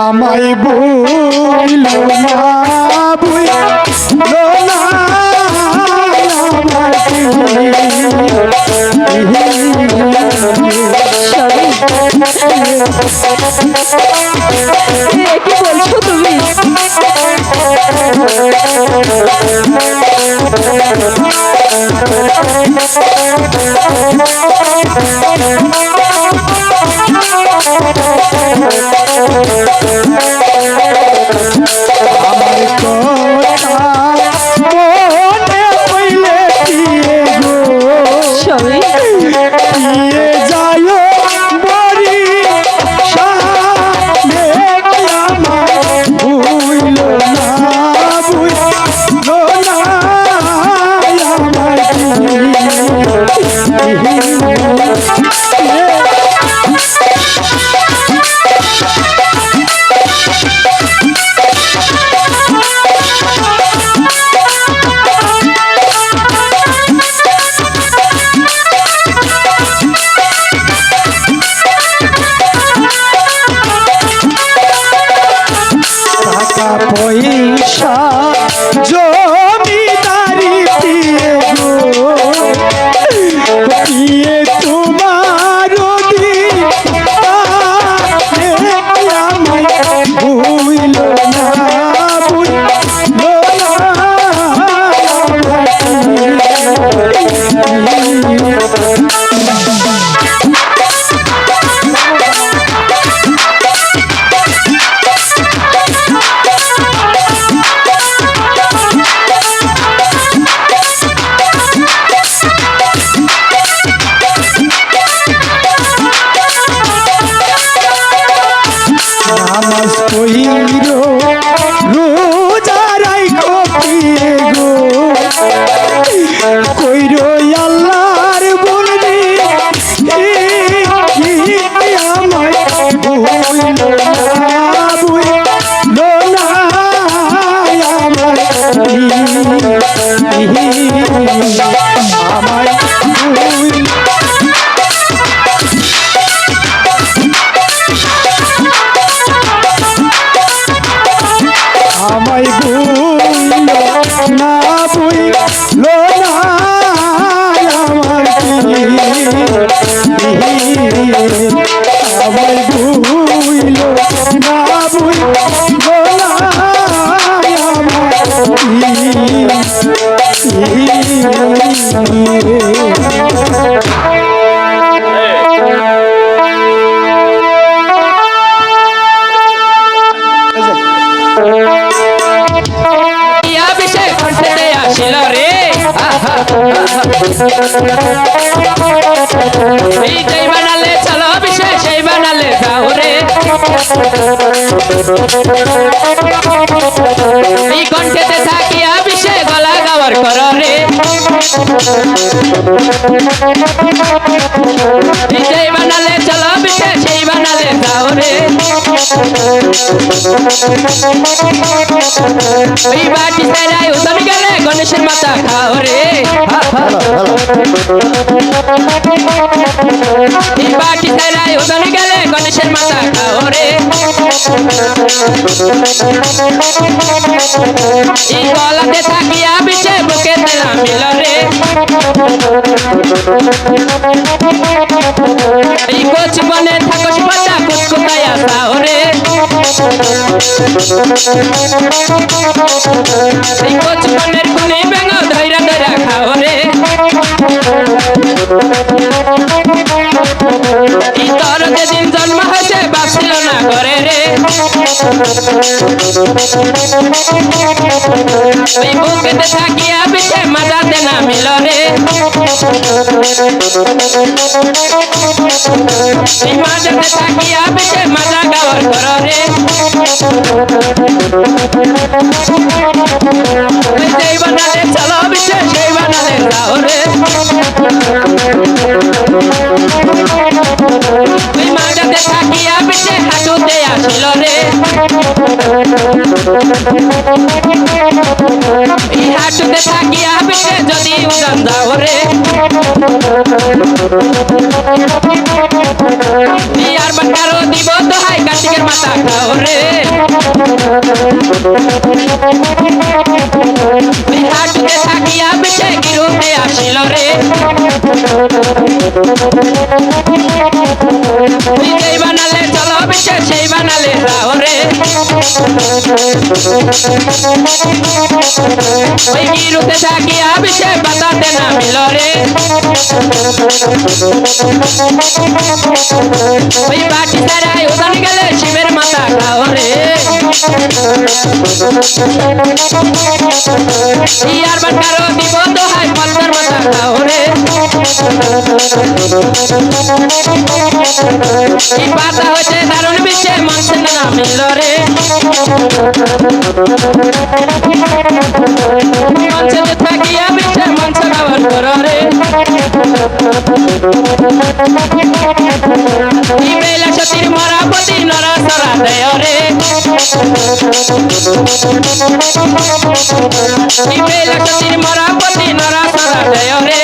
আমায় বইল না কি বলছো তুমি? আমার পয়সা পইর রোজারাই কপিয়ে গো কইর আল্লাহর বলবি আমায় ভুইল না আমায় ভুল না কণ্ঠেতে আসিল রে আহা, আহা। এই যেই বানালে, চলো বিষে সেই বানালে, যাও রে। এই কণ্ঠেতে থাকিয়া বিষে গলা গাওয়ার কর রে। এই বানালে চলো বিষে সেই বানালে যাও রে। ওই বাটি সেরাই উদন গেলে গণেশের মাথা খাও রে। এই বাটি সেরাই উদন গেলে গণেশের মাথা খাও রে। এই গলাতে থাকিয়া বিছে বুকে তেলা মিল রে এই কোচ বনে থাকস পাতা কুচকুতায়া সাও রে এই কোচ বনের কোনে বেঙ্গ ধৈরা ধৈরা খাও রে। ওই বুকেতে থাকিয়া বিছে মাজাতে না মিল রে এই মাজাতে থাকিয়া বিছে মাজা গাওয়ার কর রে ওই বানালে চলো রে হাঁটুতে থাকিয়া বেড়ে যদি উড়ান দাও রে বিয়ার বাটারও দিব তো হাই কার্তিকের মাথা খাও রে হাঁটুতে থাকিয়া বেড়ে গিরুতে আসিল রে। ওই গিরুতে থাকিয়া বিশে বাতাতে নামিল রে। ওই বাটি তারাই উদান গেলে শিবের মাথা খাও ইয়ার বাটারও দিব দোহাই পদ্মার মাথা খাও পাতা হচ্ছে দারুণ বিশ্বে মনসেন নামিল রে। মনসেন থাকিয়া বিশ্বে মনসে খাবার করো বেলা সতীর দেয় রে এই বেলা সতীর মরাপতি নরা সরা দেয় রে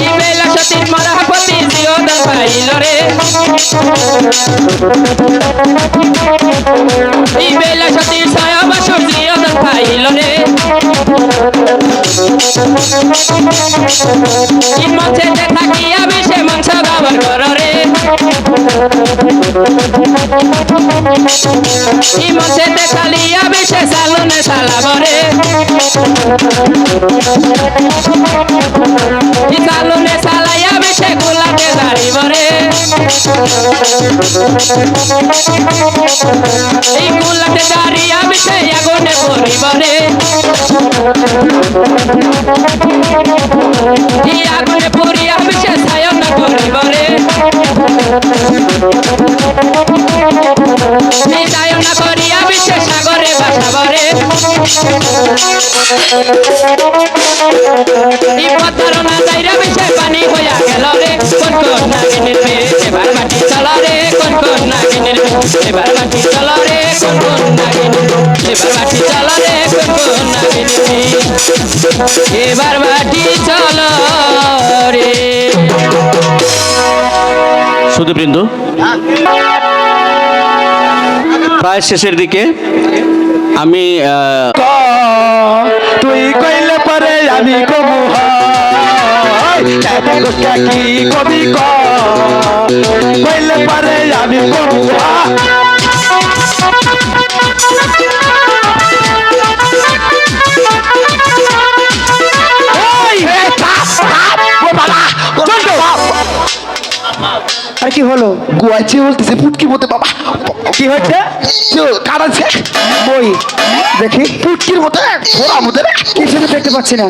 এই বেলা সতীর মরাপতি জিওদন পাইল রে। এই বেলা সতীর ছয় বছর জিওদন রে। এই মঞ্চে রে এই মঞ্চে খালিয়া বেশে সালনে সালাব রে এই সালনে সালাইয়া বেশে গোলাতে দাঁড়িব রে এই গোলাতে দাঁড়িয়া বেশে আগুনে পড়িব রে এই আগুনে সায়ন করিয়া বেশে সাগরে বাসাব রে এই পথর না যাইরা বেশে পানি হইয়া গেল রে। কোন কোন নাগিনীর পেয়ে এবার মাটি চল রে। কোন প্রায় শেষের দিকে আমি তুই কইলে পরে আমি কমু কি কবি কইলে পরে আমি কমু আর কি হলো? গুয়াইছে বলতেছে পুটকি মতে বাবা কি হচ্ছে কাটাচ্ছে বই দেখি পুটকির মতো ঘোড়া মতো কিছু দেখতে পাচ্ছি না।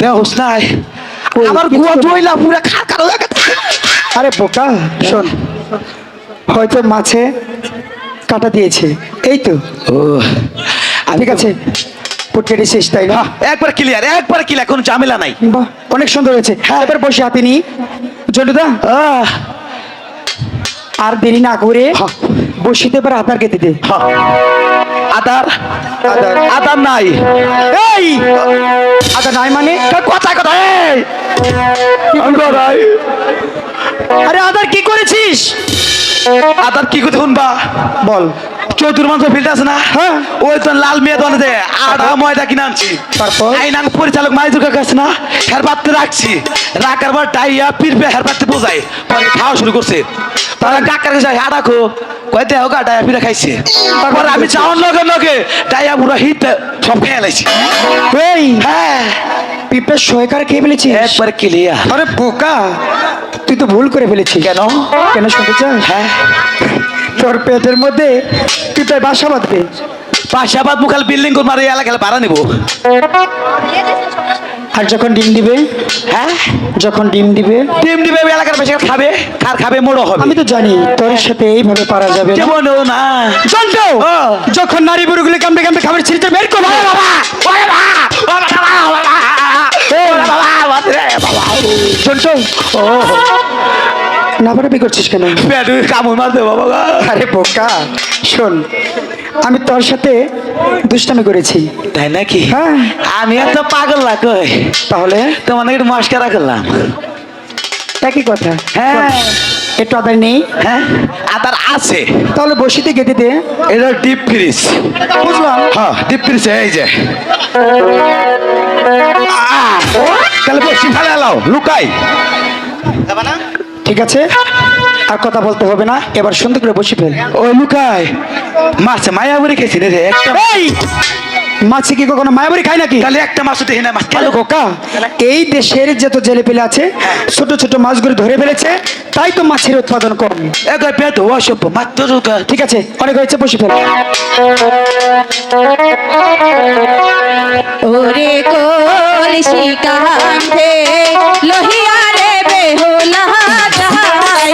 দেহস নাই আমার গুয়া দইলা পুরা খা হয়ে আরে বোকা শোন হয়তো মাছে কাটা দিয়েছে। এই তো। ও ঠিক আছে পুটকেটি শেষ তাই না? একবার ক্লিয়ার একবার ক্লিয়ার কোনো ঝামেলা নাই। অনেক সুন্দর হয়েছে। হ্যাঁ। এবার বসে হাতে নি আর দেরি না করে। বসিতে পারে আধারকে কেটে দে আদার আদার। আদার নাই। এই! আধার নাই মানে? কথা কথা আরে আধার কি করেছিস? আদার কি কথা শুনবা? বল। চৌধুর মাংস ফিল্ড আছে না? হ্যাঁ। ওই তো লাল মেয়ে দোকানে দে আটা ময়দা কিনে আনছি। তারপর? এই নাং পরিচালক মাইজুর কাছে না হের পাত্রে রাখছি। রাখার পর টাইয়া পিরবে হের পাত্রে বোঝাই পরে খাওয়া শুরু করছে। তারা কাকার কাছে হ্যাঁ রাখো কয়তে হোক ডাইয়া পিরা খাইছে। তারপর আমি চাওয়ার লগে লগে ডাইয়া পুরো হিট সব খেয়ে লাইছি। হ্যাঁ। পিঁপড়ে সহায়কার খেয়ে ফেলেছিস? একবার ক্লিয়ার আরে বোকা তুই তো ভুল করে ফেলেছিস। কেন? কেন শুনতে চাস? হ্যাঁ। তোর পেটের মধ্যে পিঁপড়ে বাসা বাঁধবে। পাশাবাদ মুখাল বিল্ডিং করব আর এই এলাকায় ভাড়া নিবো। আর যখন ডিম দিবে? হ্যাঁ? যখন ডিম দিবে? টিম দিবে এলাকার বেশি খাবে খার খাবে মোড়ো হবে। আমি তো জানি তোর সাথে এইভাবে পারা যাবে না। যেমন ও না জন্টু যখন নারী বুড়োগুলি কামড়ে কামড়ে খাবার ছিঁড়তে বের করো। বাবা বাবা বাবা বাবা। ও না করছিস কেন? কামড় মারতে বাবা। গো। আরে বোকা শোন আমি তোর সাথে দুষ্টামি করেছি। তাই নাকি? হ্যাঁ। আমি এত পাগল না কই? তাহলে? তোমার একটু মস্কারা করলাম। একই কথা। হ্যাঁ। একটু আদার নেই। হ্যাঁ আদার আছে। তাহলে বসিতে গেতে দে। এটা ডিপ ফ্রিজ। বুঝলাম। হ্যাঁ ডিপ ফ্রিজ এই যে। তাহলে পশ্চিম ফেলে এলাও লুকাই। ঠিক আছে? আর কথা বলতে হবে না এবার সুন্দর করে বসে ফেল। ওই লুকাই মাছে মায়া বলে খেয়েছি রে একটা এই! মাছে কি কখনো মায়াবাড়ি খায় নাকি? তাহলে একটা মাছ দেখি না মাছ কেন কোকা এই দেশের যত জেলে পেলে আছে ছোট ছোট মাছগুলো ধরে ফেলেছে তাই তো মাছের উৎপাদন কম। মাত্র ঠিক আছে অনেক হয়েছে বসে ফেল। ওরে কলসি কান্ধে লোহিয়া রে বেহুলা যায়।